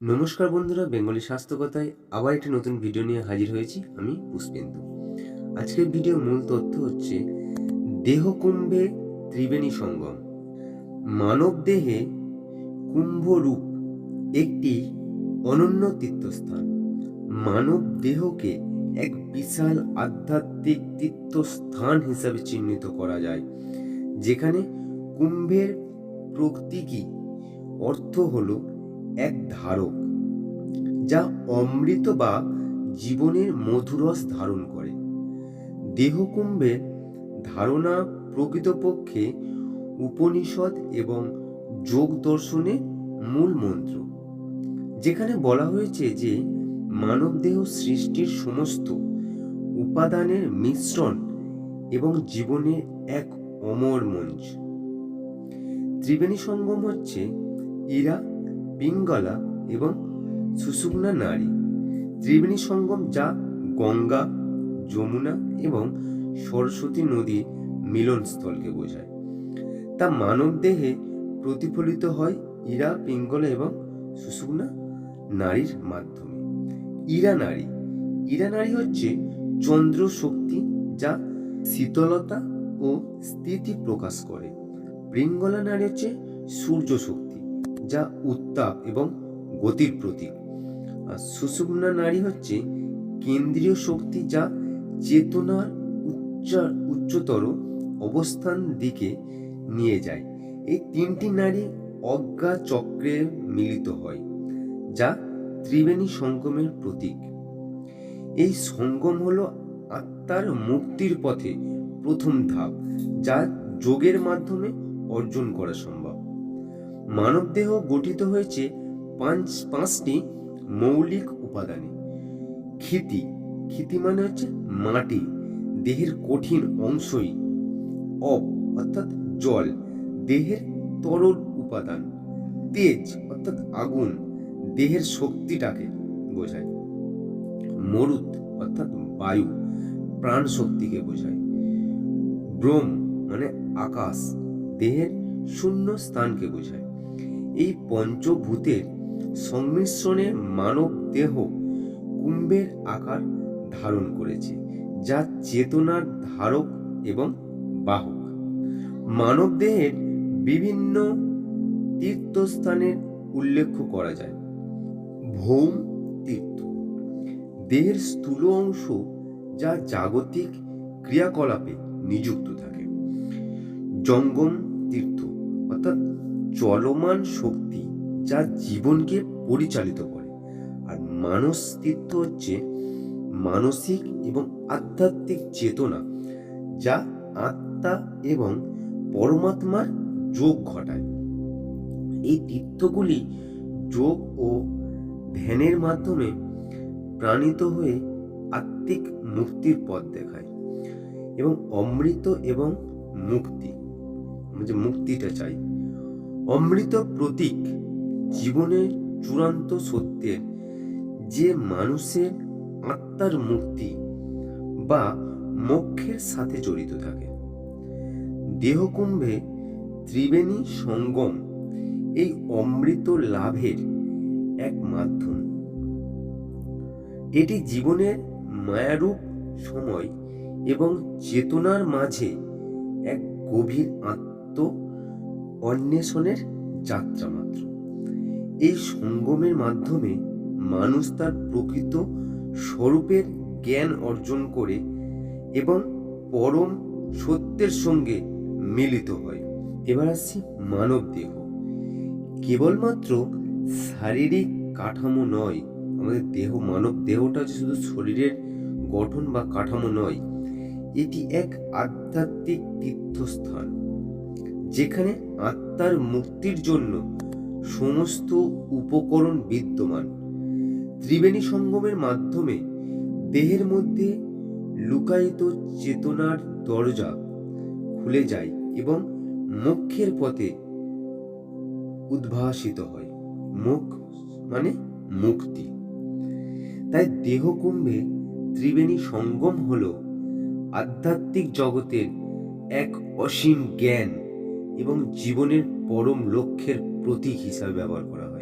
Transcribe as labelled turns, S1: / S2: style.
S1: নমস্কার বন্ধুরা, বেঙ্গলি স্বাস্থ্যকথায় আবার একটি নতুন ভিডিও নিয়ে হাজির হয়েছি আমি পুষ্পেন্দু। আজকের ভিডিও মূল তথ্য হচ্ছে দেহ কুম্ভে ত্রিবেণী সঙ্গম। মানব দেহে কুম্ভরূপ একটি অনন্য তীর্থস্থান। মানব দেহকে এক বিশাল আধ্যাত্মিক তীর্থস্থান হিসাবে চিহ্নিত করা যায়, যেখানে কুম্ভের প্রতীকী অর্থ হলো এক ধারক, যা অমৃত বা জীবনের মধুরস ধারণ করে। দেহকুম্ভের ধারণা প্রকৃতপক্ষে উপনিষদ এবং যোগ দর্শনে মূল মন্ত্র। যেখানে বলা হয়েছে যে মানবদেহ সৃষ্টির সমস্ত উপাদানের মিশ্রণ এবং জীবনের এক অমর মঞ্চ। ত্রিবেণী সঙ্গম হচ্ছে ইরা পিঙ্গলা এবং সুষুম্না নারী। ত্রিবেণী সঙ্গম যা গঙ্গা, যমুনা এবং সরস্বতী নদীর মিলনস্থলকে বোঝায়। তা মানব দেহে প্রতিফলিত হয় ইরা, পিঙ্গলা এবং সুষুম্না নারীর মাধ্যমে। ইরা নারী। ইরা নারী হচ্ছে চন্দ্র শক্তি যা শীতলতা ও স্থিতি প্রকাশ করে। পিঙ্গলা নারী হচ্ছে সূর্য শক্তি। যা উত্তাপ এবং গতির প্রতীক। আর সুষুম্না নারী হচ্ছে কেন্দ্রীয় শক্তি যা চেতনার উচ্চ, উচ্চতর অবস্থান দিকে নিয়ে যায়। এই তিনটি নারী অজ্ঞা চক্রে মিলিত হয়, যা ত্রিবেণী সঙ্গমের প্রতীক। এই সঙ্গম হলো আত্মার মুক্তির পথে প্রথম ধাপ, যা যোগের মাধ্যমে অর্জন করা সম্ভব। মানবদেহ গঠিত হয়েছে পাঁচ, পাঁচটি মৌলিক উপাদানে। ক্ষিতি ক্ষিতি মানে হচ্ছে মাটি, দেহের কঠিন অংশই। অপ অর্থাৎ জল, দেহের তরল উপাদান। তেজ অর্থাৎ আগুন, দেহের শক্তিটাকে বোঝায়। মরুত অর্থাৎ বায়ু, প্রাণ শক্তিকে বোঝায়। ব্রহ্ম মানে আকাশ, দেহের শূন্য স্থানকে বোঝায়। এই পঞ্চভূতের সংমিশ্রণে মানব দেহ কুম্ভের আকার ধারণ করেছে, যা চেতনার ধারক এবং বাহক। মানব দেহের বিভিন্ন তীর্থস্থানের উল্লেখ করা যায়। ভৌম তীর্থ। দেহের স্থূল অংশ যা জাগতিক ক্রিয়াকলাপে নিযুক্ত থাকে। জঙ্গম তীর্থ, অর্থাৎ চলমান শক্তি যা জীবনকে পরিচালিত করে। আর মানস তীর্থ হচ্ছে মানসিক এবং আধ্যাত্মিক চেতনা, যা আত্মা এবং পরমাত্মার যোগ ঘটায়। এই তীর্থগুলি যোগ ও ধ্যানের মাধ্যমে প্রাণিত হয়ে আত্মিক মুক্তির পথ দেখায় এবং অমৃত এবং মুক্তি, যে মুক্তিটা চাই। অমৃত প্রতীক জীবনের চূড়ান্ত সত্যের যে মানুষের আত্মার মুক্তি বা মোক্ষের সাথে জড়িত থাকে। দেহকুম্ভে ত্রিবেণী সঙ্গম এই অমৃত লাভের এক মাধ্যম। এটি জীবনের মায়ারূপ সময় এবং চেতনার মাঝে এক গভীর আত্ম অন্বেষণের যাত্রা মাত্র। এই সঙ্গমের মাধ্যমে মানুষ তার প্রকৃত স্বরূপের জ্ঞান অর্জন করে এবং পরম সত্যের সঙ্গে মিলিত হয়। এবার আসছি মানব দেহ। কেবলমাত্র শারীরিক কাঠামো নয়, আমাদের দেহ, মানব দেহটা শুধু শরীরের গঠন বা কাঠামো নয়, এটি এক আধ্যাত্মিক তীর্থস্থান। যেখানে আত্মার মুক্তির জন্য সমস্ত উপকরণ বিদ্যমান। ত্রিবেণী সঙ্গমের মাধ্যমে দেহের মধ্যে লুকায়িত চেতনার দরজা খুলে যায় এবং মোক্ষের পথে উদ্ভাসিত হয়। মুখ মানে মুক্তি। তাই দেহকুম্ভে ত্রিবেণী সঙ্গম হল আধ্যাত্মিক জগতের এক অসীম জ্ঞান। এবং জীবনের পরম লক্ষ্যের প্রতীক হিসাবে ব্যবহার করা হয়।